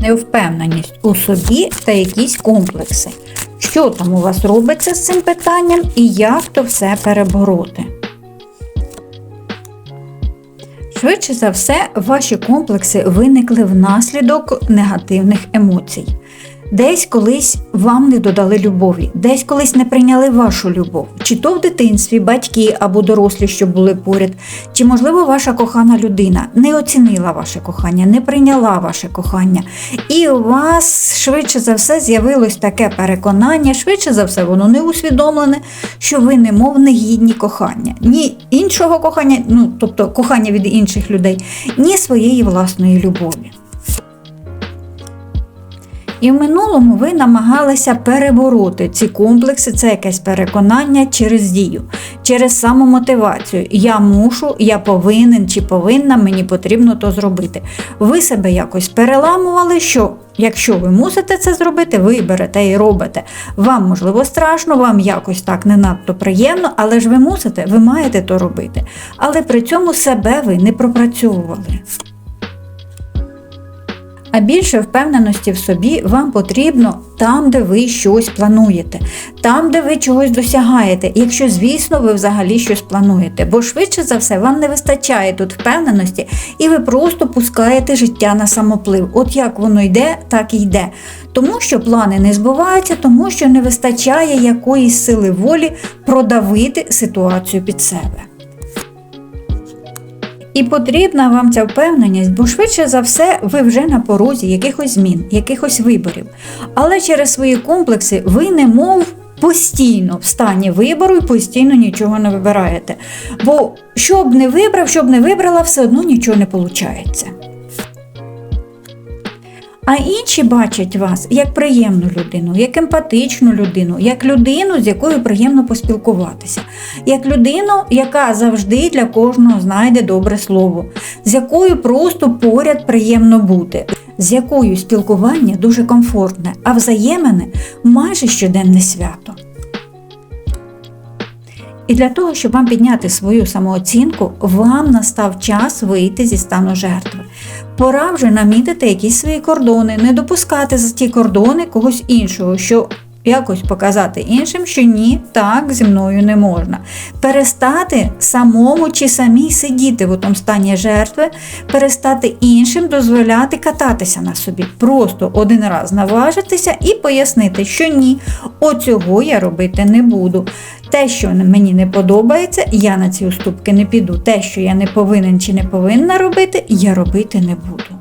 невпевненість у собі та якісь комплекси. Що там у вас робиться з цим питанням і як то все перебороти? Швидше за все, ваші комплекси виникли внаслідок негативних емоцій. Десь колись вам не додали любові, десь колись не прийняли вашу любов, чи то в дитинстві батьки або дорослі, що були поряд, чи, можливо, ваша кохана людина не оцінила ваше кохання, не прийняла ваше кохання. І у вас швидше за все з'явилось таке переконання, швидше за все, воно не усвідомлене, що ви немов не гідні кохання, ні іншого кохання, ну тобто кохання від інших людей, ні своєї власної любові. І в минулому ви намагалися перебороти ці комплекси, це якесь переконання через дію, через самомотивацію. Я мушу, я повинен чи повинна, мені потрібно то зробити. Ви себе якось переламували, що якщо ви мусите це зробити, ви берете і робите. Вам, можливо, страшно, вам якось так не надто приємно, але ж ви мусите, ви маєте то робити. Але при цьому себе ви не пропрацьовували. А більше впевненості в собі вам потрібно там, де ви щось плануєте, там, де ви чогось досягаєте, якщо, звісно, ви взагалі щось плануєте. Бо швидше за все вам не вистачає тут впевненості, і ви просто пускаєте життя на самоплив. От як воно йде, так і йде. Тому що плани не збуваються, тому що не вистачає якоїсь сили волі продавити ситуацію під себе. І потрібна вам ця впевненість, бо швидше за все ви вже на порозі якихось змін, якихось виборів. Але через свої комплекси ви немов постійно в стані вибору і постійно нічого не вибираєте. Бо що б не вибрав, що б не вибрала, все одно нічого не виходить. А інші бачать вас як приємну людину, як емпатичну людину, як людину, з якою приємно поспілкуватися, як людину, яка завжди для кожного знайде добре слово, з якою просто поряд приємно бути, з якою спілкування дуже комфортне, а взаємини майже щоденне свято. І для того, щоб вам підняти свою самооцінку, вам настав час вийти зі стану жертви. Пора вже намітити якісь свої кордони, не допускати за ті кордони когось іншого, що якось показати іншим, що ні, так зі мною не можна. Перестати самому чи самій сидіти в тому стані жертви, перестати іншим дозволяти кататися на собі. Просто один раз наважитися і пояснити, що ні, оцього я робити не буду. Те, що мені не подобається, я на ці уступки не піду. Те, що я не повинен чи не повинна робити, я робити не буду.